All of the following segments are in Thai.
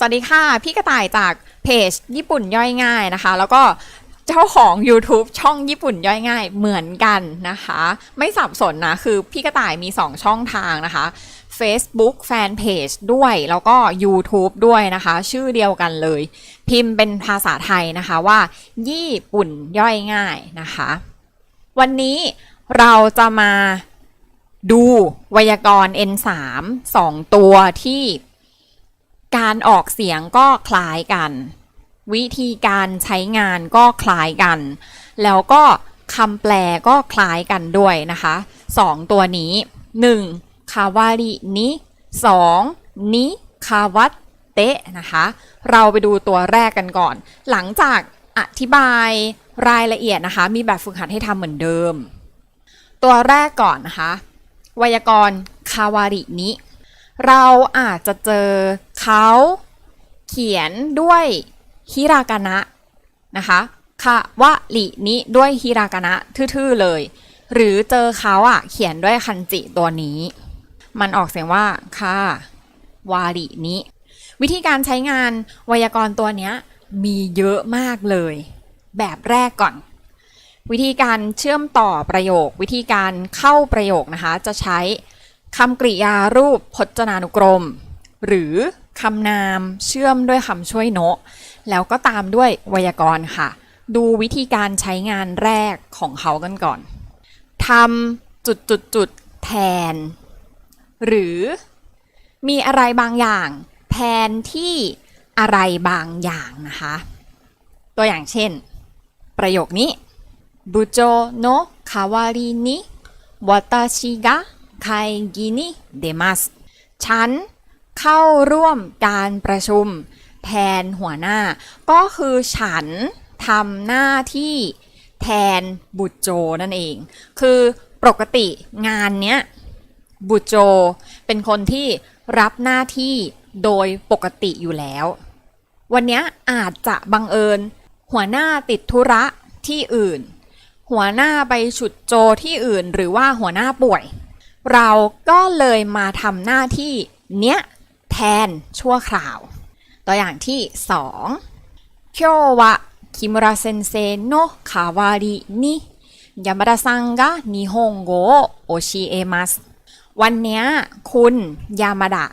สวัสดีค่ะ พี่กระต่ายจากเพจญี่ปุ่นย่อยง่ายนะคะ แล้วก็เจ้าของ YouTube ช่องญี่ปุ่นย่อยง่ายเหมือนกันนะคะ ไม่สับสนนะ คือพี่กระต่ายมี 2 ช่องทางนะคะ Facebook Fanpage ด้วย แล้วก็ YouTube ด้วยนะคะ ชื่อเดียวกันเลย พิมพ์เป็นภาษาไทยนะคะว่า ญี่ปุ่นย่อยง่ายนะคะ วันนี้เราจะมาดูไวยากรณ์ N3 2 ตัวที่ การออกเสียงก็คล้ายกัน วิธีการใช้งานก็คล้ายกัน แล้วก็คำแปลก็คล้ายกันด้วยนะคะสองตัวนี้ 1. คาวารินิสองนิคาวัตเตะนะคะ เราไปดูตัวแรกกันก่อน หลังจากอธิบายรายละเอียดนะคะ มีแบบฝึกหัดให้ทำเหมือนเดิม ตัวแรกก่อนนะคะ ไวยากรณ์คาวารินิ เราอาจจะเจอเขาเขียนด้วยฮิรากานะนะคะคาวะรินิด้วยฮิรากานะทื่อๆเลย หรือเจอเขาอะเขียนด้วยคันจิตัวนี้ มันออกเสียงว่าคาวารินิวิธีการใช้งานไวยากรณ์ตัวเนี้ยมีเยอะมากเลย แบบแรกก่อน วิธีการเชื่อมต่อประโยค วิธีการเข้าประโยคนะคะ จะใช้ คำกริยารูปพจนานุกรม หรือคำนามเชื่อมด้วยคำช่วยโนะแล้วก็ตามด้วยไวยากรณ์ค่ะ ดูวิธีการใช้งานแรกของเขากันก่อนทำจุดจุดจุดแทน หรือมีอะไรบางอย่าง แทนที่อะไรบางอย่างนะคะ ตัวอย่างเช่น ประโยคนี้บุโจโนคาวารินิวัตชิกะ 会議に出ますฉันเข้าร่วมการประชุมแทนหัวหน้า ก็คือฉันทำหน้าที่แทนบุโจนั่นเอง คือปกติงานเนี้ยบุโจเป็นคนที่รับหน้าที่โดยปกติอยู่แล้ว วันเนี้ยอาจจะบังเอิญ หัวหน้าติดธุระที่อื่น หัวหน้าไปฉุดโจที่อื่น หรือว่าหัวหน้าป่วย เราก็เลยมาทำหน้าที่เนี้ยแทนชั่วคราว ตัวอย่างที่สอง今日は木村先生の代わりに山田さんが日本語を教えますวันเนี้ยคุณยามาดะ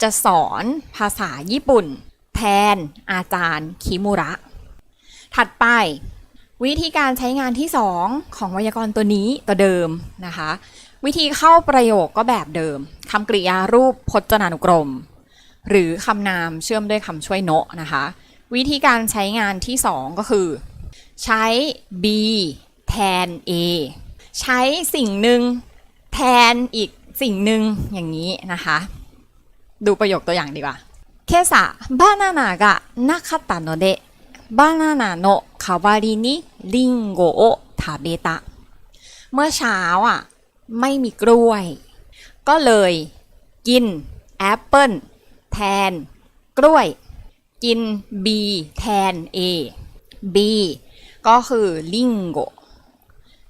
จะสอนภาษาญี่ปุ่น แทนอาจารย์คิมุระ ถัดไป วิธีการใช้งานที่ 2 ของไวยากรณ์ตัวนี้ตัวเดิมนะคะ วิธีเข้าประโยคก็แบบเดิมคำกริยารูปพจนานุกรม หรือคำนามเชื่อมด้วยคำช่วยโนะนะคะ วิธีการใช้งานที่ 2 ก็คือ ใช้ be แทน a ใช้สิ่งหนึ่งแทนอีกสิ่งหนึ่งอย่างนี้นะคะ ดูประโยคตัวอย่างดีกว่าเคสะบานานากะนักาตะโนเดะบานานาโนะคาวารินิลิงโกะทาเบตะเมื่อเช้าอะ ไม่มีกล้วย ก็เลยกินแอปเปิลแทน กล้วย กิน B แทน A B ก็คือลิงโก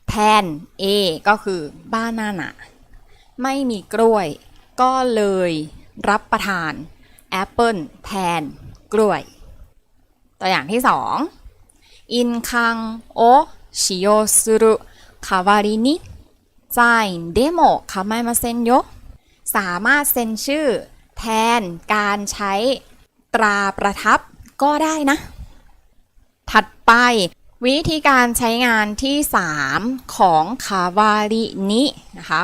แทน A ก็คือบ้านาน่าไม่มีกล้วย ก็เลยรับประทานแอปเปิลแทน กล้วย ตัวอย่างที่สองอินคังโอชิโยสุรุคาวารินิ จายเดโมคาไมมาเซนโยสามารถเซ็นชื่อ แทนการใช้ตราประทับก็ได้นะ ถัดไป วิธีการใช้งานที่ 3 ของคาวารินินะคะ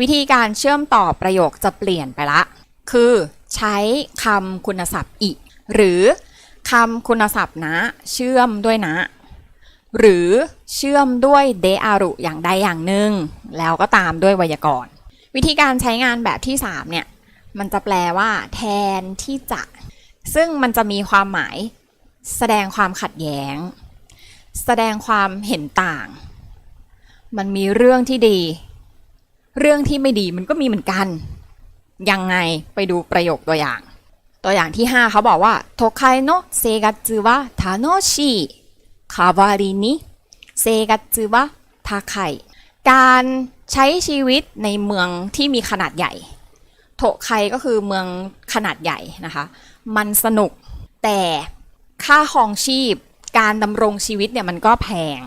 วิธีการเชื่อมต่อประโยคจะเปลี่ยนไปละ คือใช้คำคุณศัพท์อิ หรือคำคุณศัพท์นะ เชื่อมด้วยนะ หรือเชื่อมด้วยเดอารุอย่างใดอย่างหนึ่ง แล้วก็ตามด้วยไวยากรณ์ วิธีการใช้งานแบบที่ 3 เนี่ย มันจะแปลว่า แทนที่จะ ซึ่งมันจะมีความหมาย แสดงความขัดแย้ง แสดงความเห็นต่าง มันมีเรื่องที่ดี เรื่องที่ไม่ดีมันก็มีเหมือนกัน ยังไงไปดูประโยคตัวอย่าง ตัวอย่างที่ 5 เขาบอกว่าโทไคโนเซกัตสึวะทาโนชิ คาวารินิเซกัตสึวะทาไคการใช้ชีวิตในเมืองที่มีขนาดใหญ่ โทไคก็คือเมืองขนาดใหญ่นะคะ มันสนุกแต่ค่าครองชีพ การดำรงชีวิตเนี่ยมันก็แพง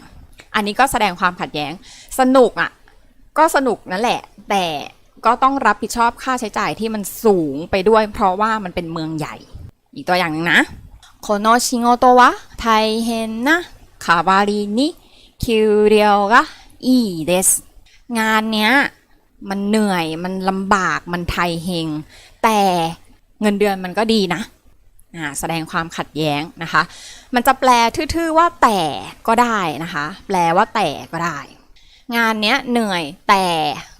อันนี้ก็แสดงความขัดแย้ง สนุกอะก็สนุกนั่นแหละ แต่ก็ต้องรับผิดชอบค่าใช้จ่ายที่มันสูงไปด้วย เพราะว่ามันเป็นเมืองใหญ่ อีกตัวอย่างหนึงนะ โคโนชิโงโตวะไทเฮนนะคาวารินิคิวเรียวกะอีเดสงานเนี้ยมันเหนื่อย มันลำบาก มันไทยเฮง แต่เงินเดือนมันก็ดีนะอ่าแสดงความขัดแย้งนะคะ มันจะแปลทื่อๆว่าแต่ก็ได้นะคะ แปลว่าแต่ก็ได้ งานเนี้ยเหนื่อยแต่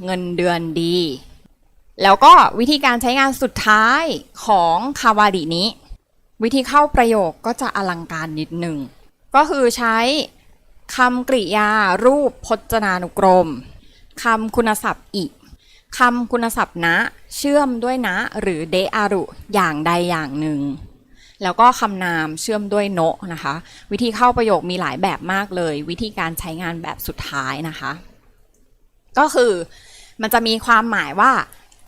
เงินเดือนดี แล้วก็วิธีการใช้งานสุดท้ายของคาวาดินี้ วิธีเข้าประโยคก็จะอลังการนิดหนึ่ง ก็คือใช้คำกริยารูปพจนานุกรมคำคุณศัพท์อีกคำคุณศัพท์นะ เชื่อมด้วยนะ หรือเดอารุอย่างใดอย่างหนึ่ง แล้วก็คำนามเชื่อมด้วยโนะนะคะ วิธีเข้าประโยคมีหลายแบบมากเลย วิธีการใช้งานแบบสุดท้ายนะคะ ก็คือมันจะมีความหมายว่า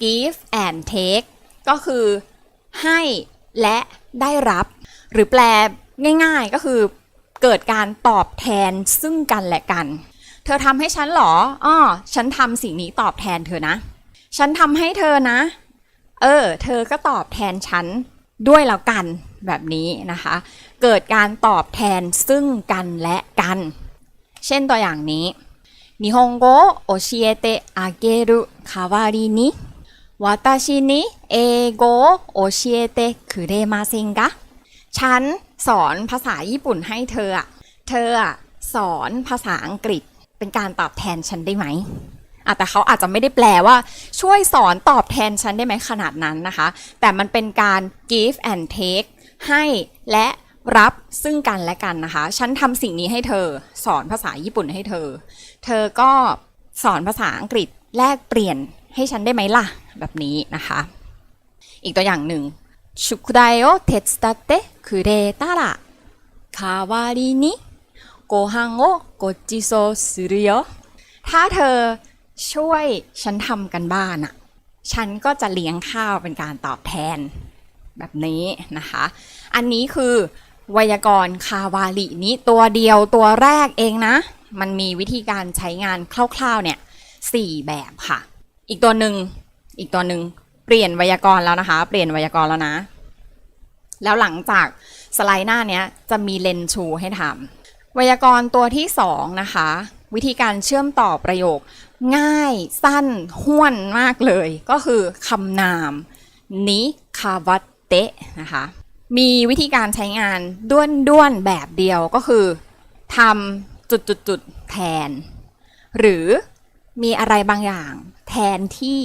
give and take ก็คือให้ และได้รับ หรือแปลง่ายๆก็คือเกิดการตอบแทนซึ่งกันและกัน เธอทำให้ฉันเหรออ้อฉันทำสิ่งนี้ตอบแทนเธอนะ ฉันทำให้เธอนะ เออ เธอก็ตอบแทนฉันด้วยแล้วกันแบบนี้นะคะ เกิดการตอบแทนซึ่งกันและกัน เช่นตัวอย่างนี้日本語を教えてあげる代わりに 私に英語を教えてくれませんかฉันสอนภาษาญี่ปุ่นให้เธออะเธออะสอนภาษาอังกฤษเป็นการตอบแทนฉันได้ไหมอ่ะแต่เขาอาจจะไม่ได้แปลว่า ช่วยสอนตอบแทนฉันได้ไหมขนาดนั้นนะคะ แต่มันเป็นการ give and take ให้และรับซึ่งกันและกันนะคะ ฉันทำสิ่งนี้ให้เธอสอนภาษาญี่ปุ่นให้เธอ เธอก็สอนภาษาอังกฤษแลกเปลี่ยน ให้ฉันได้ไหมล่ะ แบบนี้นะคะ อีกตัวอย่างหนึ่งชุกไดโอเทสตาเตคุเรตาระคาวารินิโกฮังโอโกจิโซสุริโยถ้าเธอช่วยฉันทำกันบ้านอะฉันก็จะเลี้ยงข้าวเป็นการตอบแทนแบบนี้นะคะ อันนี้คือไวยากรณ์คาวาลินี้ตัวเดียวตัวแรกเองนะ มันมีวิธีการใช้งานคร่าวๆเนี่ยสี่แบบค่ะ อีกตัวหนึ่งอีกตัวหนึ่งเปลี่ยนไวยากรณ์แล้วนะคะ เปลี่ยนไวยากรณ์แล้วนะ แล้วหลังจากสไลด์หน้าเนี้ยจะมีเลนชูให้ทำไวยากรณ์ตัวที่สองนะคะ วิธีการเชื่อมต่อประโยค ง่ายสั้นห้วนมากเลย ก็คือคำนามนิคาวัตเตะนะคะมีวิธีการใช้งานด้วนด้วนแบบเดียวก็คือทำจุดจุดจุดแทน หรือมีอะไรบางอย่าง แทนที่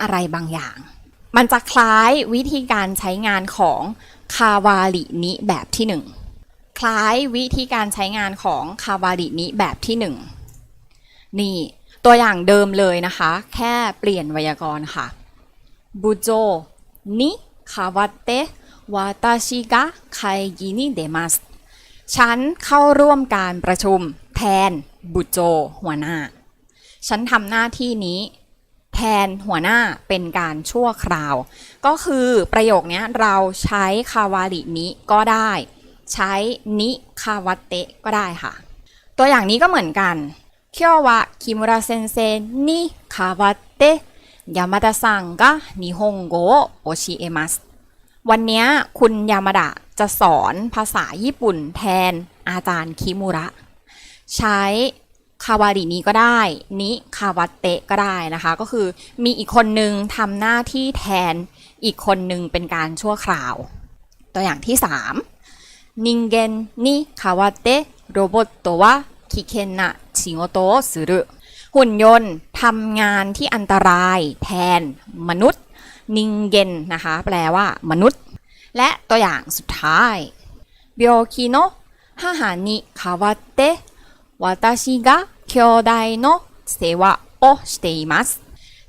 อะไรบางอย่าง มันจะคล้ายวิธีการใช้งานของคาวาลินิแบบที่หนึ่งคล้ายวิธีการใช้งานของคาวาลินิแบบที่หนึ่งนี่ตัวอย่างเดิมเลยนะคะ แค่เปลี่ยนไวยากรณ์ค่ะบุโจนิคาวาเตะวาตาชิกะไคกินิเดมัสฉันเข้าร่วมการประชุมแทนบุโจหัวหน้า ฉันทำหน้าที่นี้ แทนหัวหน้าเป็นการชั่วคราว ก็คือประโยคเนี้ยเราใช้คาวารินิก็ได้ ใช้นิคาวาเตะก็ได้ค่ะ ตัวอย่างนี้ก็เหมือนกัน今日は木村先生に代わって山田さんが日本語を教えますวันเนี้ยคุณยามาดะจะสอนภาษาญี่ปุ่นแทนอาจารย์คิมุระ ใช้ คาวารินี้ก็ได้ นิคาวาเตะก็ได้นะคะ ก็คือมีอีกคนนึงทำหน้าที่แทนอีกคนนึงเป็นการชั่วคราว ตัวอย่างที่3นิงเกนนิคาวาเตะโรบอทโตวะคิเคนนะชิโงโตะสึรุหุ่นยนต์ทำงานที่อันตรายแทนมนุษย์ นิงเกนนะคะ แปลว่ามนุษย์ และตัวอย่างสุดท้าย病気の母に代わって私が 兄弟の世話をしています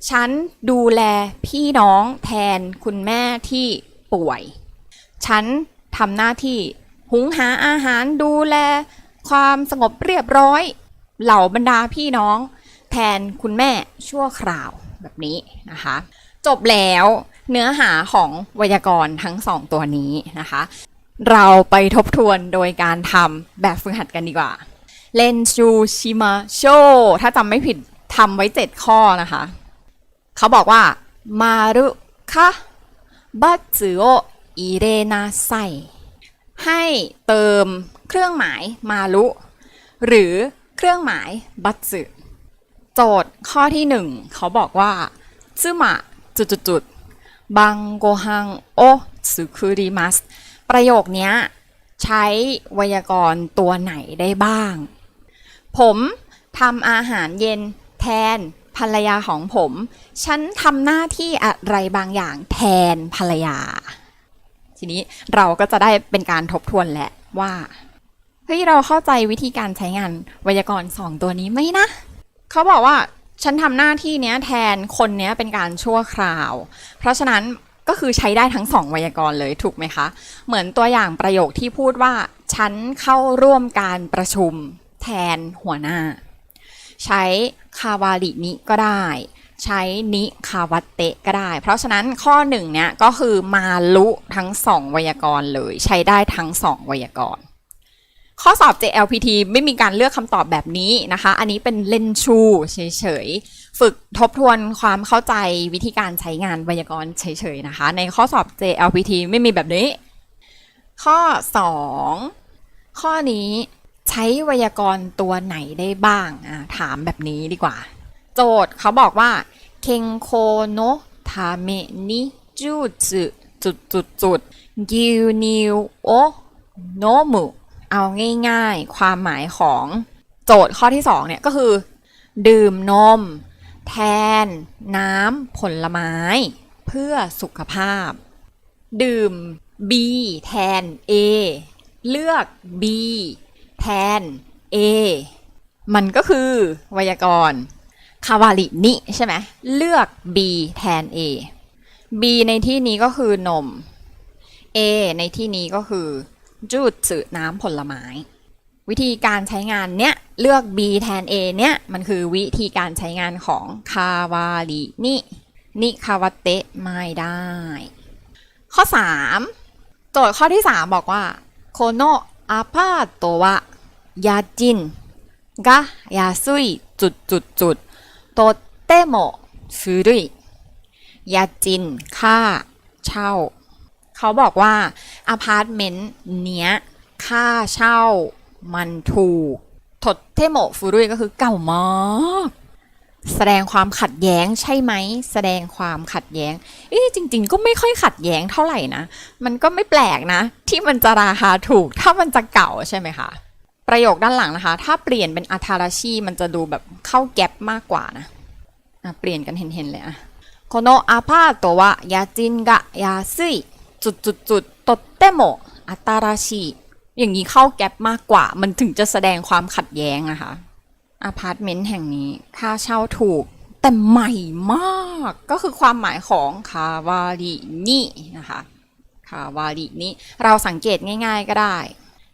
ฉันดูแลพี่น้องแทนคุณแม่ที่ป่วย ฉันทำหน้าที่หุงหาอาหารดูแล ความสงบเรียบร้อย เหล่าบรรดาพี่น้อง แทนคุณแม่ชั่วคราวแบบนี้นะคะ จบแล้ว เนื้อหาของไวยากรณ์ทั้งสองตัวนี้นะคะ เราไปทบทวนโดยการทำแบบฝึกหัดกันดีกว่า เลนชูชิมาโชถ้าจำไม่ผิดทำไว้7ข้อนะคะ เขาบอกว่ามารุคะบัตสึโออิเรนาไซให้เติมเครื่องหมายมารุหรือเครื่องหมายบัตสึโจทย์ข้อที่หนึ่งเขาบอกว่าซึมะจุดจุดจุดบังโกฮังโอสึคุริมัสประโยคนี้ใช้ไวยากรณ์ตัวไหนได้บ้าง ผมทำอาหารเย็นแทนภรรยาของผม ฉันทำหน้าที่อะไรบางอย่างแทนภรรยา ทีนี้เราก็จะได้เป็นการทบทวนแหละว่า เฮ้ย เราเข้าใจวิธีการใช้งานไวยากรณ์สองตัวนี้ไหมนะ เขาบอกว่าฉันทำหน้าที่เนี้ยแทนคนเนี้ยเป็นการชั่วคราว เพราะฉะนั้นก็คือใช้ได้ทั้งสองไวยากรณ์เลยถูกไหมคะ เหมือนตัวอย่างประโยคที่พูดว่า ฉันเข้าร่วมการประชุม แทนหัวหน้า ใช้คาวารินิก็ได้ ใช้นิคาวัตเตะก็ได้ เพราะฉะนั้นข้อหนึ่งเนี่ยก็คือมาลุทั้งสองไวยากรณ์เลย ใช้ได้ทั้งสองไวยากรณ์ข้อสอบ JLPT ไม่มีการเลือกคำตอบแบบนี้นะคะ อันนี้เป็นเล่นชูเฉยๆ ฝึกทบทวนความเข้าใจวิธีการใช้งานไวยากรณ์เฉยๆนะคะ ในข้อสอบ JLPT ไม่มีแบบนี้ ข้อ 2 ข้อนี้ ใช้ไวยากรณ์ตัวไหนได้บ้างอะถามแบบนี้ดีกว่า โจทย์เขาบอกว่าเคงโคโนทาเมนิจูจุจุดจุดจุดกิวนิวโอโนมุเอาง่ายๆ ความหมายของโจทย์ข้อที่2เนี่ยก็คือ ดื่มนม แทน น้ำผลไม้ เพื่อสุขภาพ ดื่ม B แทน A เลือก B แทน A มันก็คือไวยากรณ์คาวารินิใช่ไหมเลือก B แทน A B ในที่นี้ก็คือนม A ในที่นี้ก็คือจูดจืดน้ำผลไม้ วิธีการใช้งานเนี้ยเลือก B แทน A เนี้ยมันคือวิธีการใช้งานของคาวารินินิคาวาเตะไม่ได้ ข้อ 3 โจทย์ข้อที่ 3 บอกว่าโคโน อาพาโตวะยาจินกะยาซุยจุดจุดจุดโตเตโมฟุรุยยาจินค่า เช่า เขาบอกว่าอพาร์ตเมนต์เนี้ยค่าเช่ามันถูกทดเทโมฟุรุยก็คือเก่ามาก แสดงความขัดแย้งใช่ไหม แสดงความขัดแย้ง เอ๊ะจริง ๆ ก็ไม่ค่อยขัดแย้งเท่าไหร่นะ มันก็ไม่แปลกนะ ที่มันจะราคาถูกถ้ามันจะเก่าใช่ไหมคะประโยคด้านหลังนะคะ ถ้าเปลี่ยนเป็นอาทาราชิมันจะดูแบบเข้าแก๊ปมากกว่านะะเปลี่ยนกันเห็นๆเลยอะโคโนอาพาโตวะยาจินกะยาซุยจุดจุดจุดๆๆโตเตโมอาตาราชิอย่างนี้เข้าแก๊ปมากกว่า มันถึงจะแสดงความขัดแย้งนะคะ อพาร์ตเมนต์แห่งนี้ ค่าเช่าถูกแต่ใหม่มากก็คือความหมายของคาวารินินะคะคาวารินิเราสังเกตง่าย ๆก็ได้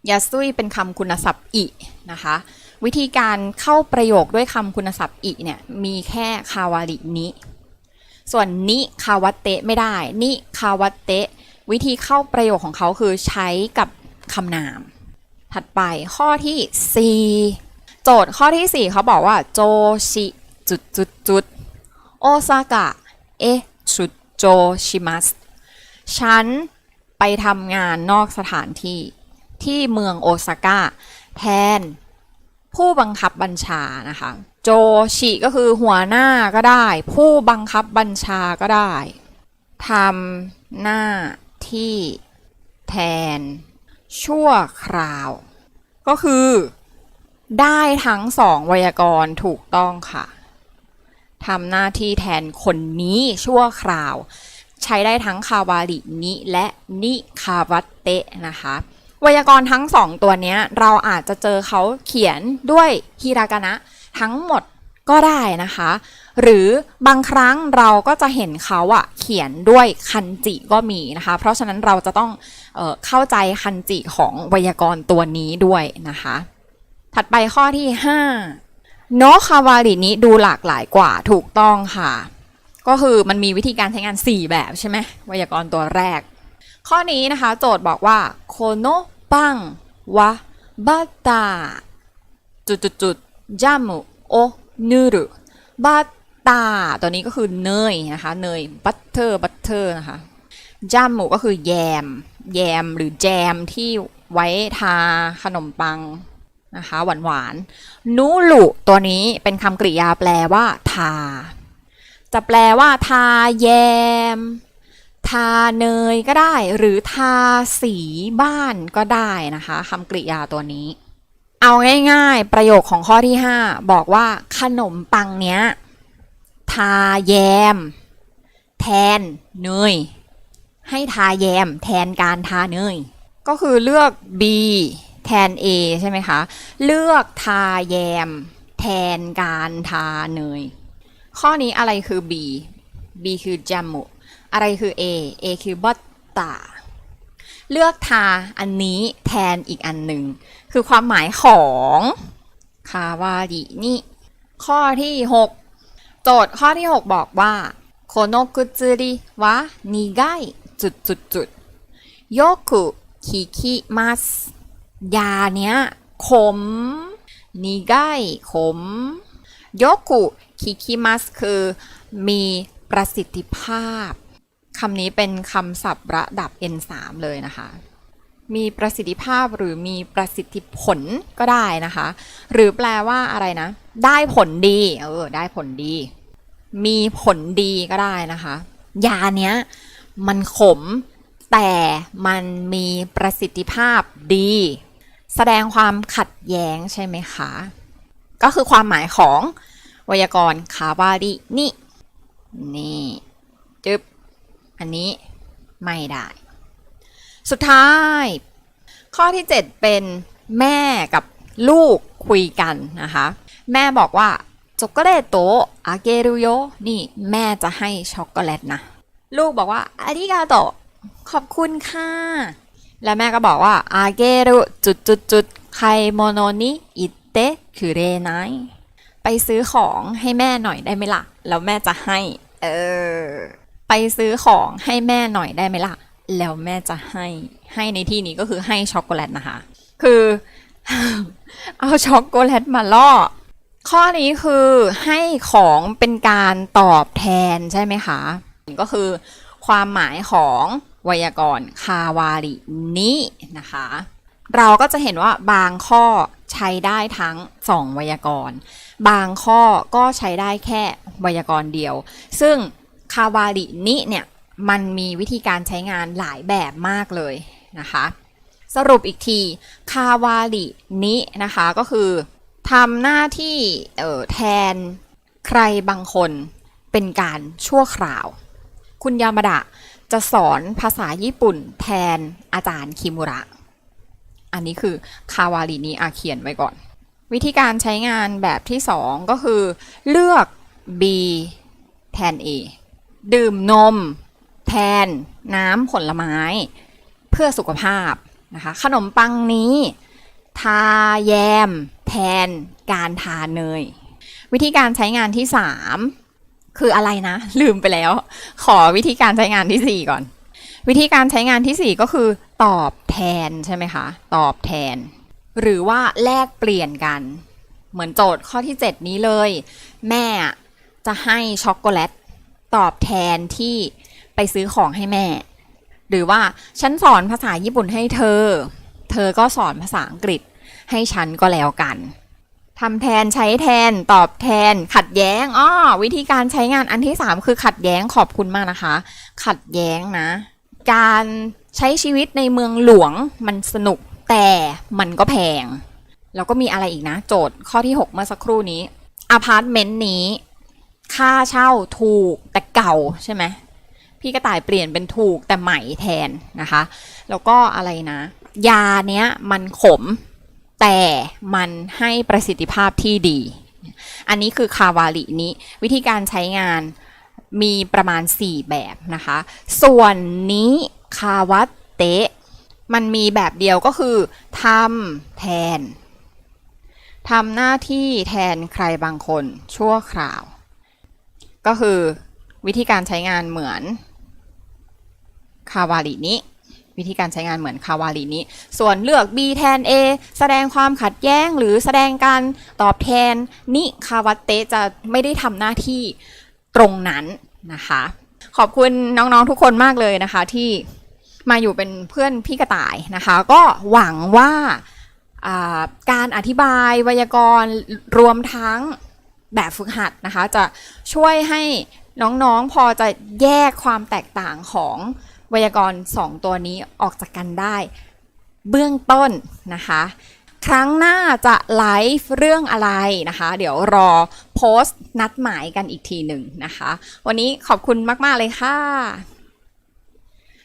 ยาซุยเป็นคำคุณศัพท์อินะคะ วิธีการเข้าประโยคด้วยคำคุณศัพท์อิเนี่ยมีแค่คาวารินิส่วนนิคาวเตะไม่ได้ นิคาวเตะวิธีเข้าประโยคของเขาคือใช้กับคำนาม ถัดไปข้อที่ 4 โจทย์ข้อที่ 4 เขาบอกว่า โจชิจุดจุดจุดโอซากะเอชุดโจชิมัสฉันไปทำงานนอกสถานที่ที่เมืองโอซาก้าแทนผู้บังคับบัญชานะคะ โจชิก็คือหัวหน้าก็ได้ ผู้บังคับบัญชาก็ได้ทำหน้าที่แทนชั่วคราว ก็คือ ได้ทั้งสองไวยากรณ์ถูกต้องค่ะทำหน้าที่แทนคนนี้ชั่วคราว ใช้ได้ทั้งคาวารินิและนิคาวัตเตะนะคะ ไวยากรณ์ทั้งสองตัวนี้เราอาจจะเจอเขาเขียนด้วยฮิรากานะทั้งหมดก็ได้นะคะ หรือบางครั้งเราก็จะเห็นเขาอะเขียนด้วยคันจิก็มีนะคะ เพราะฉะนั้นเราจะต้องเออเข้าใจคันจิของไวยากรณ์ตัวนี้ด้วยนะคะ ถัดไปข้อที่ 5 โนคาวารินี้ดูหลากหลายกว่าถูกต้องค่ะ ก็คือมันมีวิธีการใช้งาน 4 แบบใช่ไหมไวยากรณ์ตัวแรก ข้อนี้นะคะ โจทย์บอกว่าโคโนปังวะบัตาจุดจุดจุดจามุโอนูรุบัตตาตัวนี้ก็คือเนยนะคะ เนยบัตเตอร์บัตเตอร์นะคะจามุก็คือแยม แยมหรือแจมที่ไว้ทาขนมปัง นะคะหวานหวานนูรุตัวนี้เป็นคำกริยาแปลว่าทา จะแปลว่า ทาแยม ทาเนยก็ได้ หรือทาสีบ้านก็ได้นะคะคำกริยาตัวนี้ เอาง่ายๆ ประโยคของข้อที่ 5 บอกว่าขนมปังเนี้ย ทาแยม แทนเนย ให้ทาแยม แทนการทาเนย ก็คือเลือก B แทน A ใช่ไหมคะ เลือกทาแยม แทนการทาเนย ข้อนี้อะไรคือ B B คือจามุอะไรคือ A A คือบัตตา เลือกทาอันนี้แทนอีกอันหนึ่ง คือความหมายของคาวารินี่ ข้อที่ 6 โจทย์ข้อที่ 6 บอกว่าโคโนกุจุริวะนิไกจุดจุดจุดโยคุคิคิมัส ยาเนี้ย ขมนิไกขมโยคุคิคิมัสคือมีประสิทธิภาพคำนี้เป็นคำศัพท์ระดับ N3 เลยนะคะ มีประสิทธิภาพหรือมีประสิทธิผลก็ได้นะคะ หรือแปลว่าอะไรนะ ได้ผลดี เออ ได้ผลดี มีผลดีก็ได้นะคะ ยาเนี้ย มันขมแต่มันมีประสิทธิภาพดี แสดงความขัดแย้งใช่ไหมคะ ก็คือความหมายของไวยากรณ์คาวารินี่นี่จึ๊บอันนี้ไม่ได้ สุดท้าย ข้อที่ 7 เป็นแม่กับลูกคุยกันนะคะ แม่บอกว่าช็อกโกแลตโตอาเกรุโยนี่แม่จะให้ช็อกโกแลตนะ ลูกบอกว่าอาริกาโตขอบคุณค่ะ แล้วแม่ก็บอกว่าอาเกรุจุดจุดจุดไคโมโนนิอิเตะคือเรไนไปซื้อของให้แม่หน่อยได้ไหมล่ะ แล้วแม่จะให้ เออ ไปซื้อของให้แม่หน่อยได้ไหมล่ะ แล้วแม่จะให้ ให้ในที่นี้ก็คือให้ช็อกโกแลตนะคะ คือ เอาช็อกโกแลตมาล่อ ข้อนี้คือให้ของเป็นการตอบแทนใช่ไหมคะ ก็คือความหมายของ ไวยากรณ์คาวารินี้นะคะ เราก็จะเห็นว่าบางข้อใช้ได้ทั้งสองไวยากรณ์ บางข้อก็ใช้ได้แค่ไวยากรณ์เดียว ซึ่งคาวารินิเนี่ยมันมีวิธีการใช้งานหลายแบบมากเลยนะคะ สรุปอีกทีคาวารินินะคะก็คือทำหน้าที่ออแทนใครบางคนเป็นการชั่วคราว คุณยามาดะจะสอนภาษาญี่ปุ่นแทนอาจารย์คิมุระ อันนี้คือคาวารินิอาเขียนไว้ก่อน วิธีการใช้งานแบบที่ 2 ก็คือ เลือก B แทน A ดื่มนม แทน น้ำผลไม้ เพื่อสุขภาพนะคะขนมปังนี้ ทาแยม แทนการทาเนย วิธีการใช้งานที่ 3 คืออะไรนะ ลืมไปแล้ว ขอวิธีการใช้งานที่ 4 ก่อน วิธีการใช้งานที่ 4 ก็คือ ตอบแทนใช่ไหมคะ ตอบแทน หรือว่าแลกเปลี่ยนกัน เหมือนโจทย์ข้อที่ 7 นี้เลย แม่จะให้ช็อกโกแลตตอบแทนที่ไปซื้อของให้แม่ หรือว่าฉันสอนภาษาญี่ปุ่นให้เธอ เธอก็สอนภาษาอังกฤษให้ฉันก็แล้วกัน ทำแทนใช้แทน ตอบแทน ขัดแย้งอ้อวิธีการใช้งานอันที่ 3 คือขัดแย้งขอบคุณมากนะคะ ขัดแย้งนะ การใช้ชีวิตในเมืองหลวงมันสนุกแต่มันก็แพง แล้วก็มีอะไรอีกนะ โจทย์ข้อที่ 6 เมื่อสักครู่นี้อพาร์ตเมนต์นี้ ค่าเช่าถูกแต่เก่าใช่ไหมพี่กระต่ายเปลี่ยนเป็นถูกแต่ใหม่แทนนะคะ แล้วก็อะไรนะ ยาเนี้ยมันขม แต่มันให้ประสิทธิภาพที่ดี อันนี้คือคาวารินี้ วิธีการใช้งานมีประมาณ 4 แบบนะคะ ส่วนนี้คาวัตเตะมันมีแบบเดียวก็คือทำแทนทำหน้าที่แทนใครบางคนชั่วคราว ก็คือวิธีการใช้งานเหมือนคาวาลินี้ วิธีการใช้งานเหมือนคาวาลินี้ ส่วนเลือก B แทน A แสดงความขัดแย้งหรือแสดงการตอบแทน นิคาวาเตจะไม่ได้ทำหน้าที่ตรงนั้นนะคะ ขอบคุณน้องๆทุกคนมากเลยนะคะ ที่มาอยู่เป็นเพื่อนพี่กระต่ายนะคะ ก็หวังว่าอ่าการอธิบายไวยากรณ์รวมทั้งแบบฝึกหัดนะคะ จะช่วยให้น้องๆพอจะแยกความแตกต่างของ ไวยากรณ์สองตัวนี้ออกจากกันได้ เบื้องต้นนะคะ ครั้งหน้าจะไลฟ์เรื่องอะไรนะคะ เดี๋ยวรอโพสต์นัดหมายกันอีกทีหนึ่งนะคะ วันนี้ขอบคุณมาก ๆ เลยค่ะ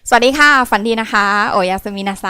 สวัสดีค่ะ ฝันดีนะคะ โอยาสมินาไซ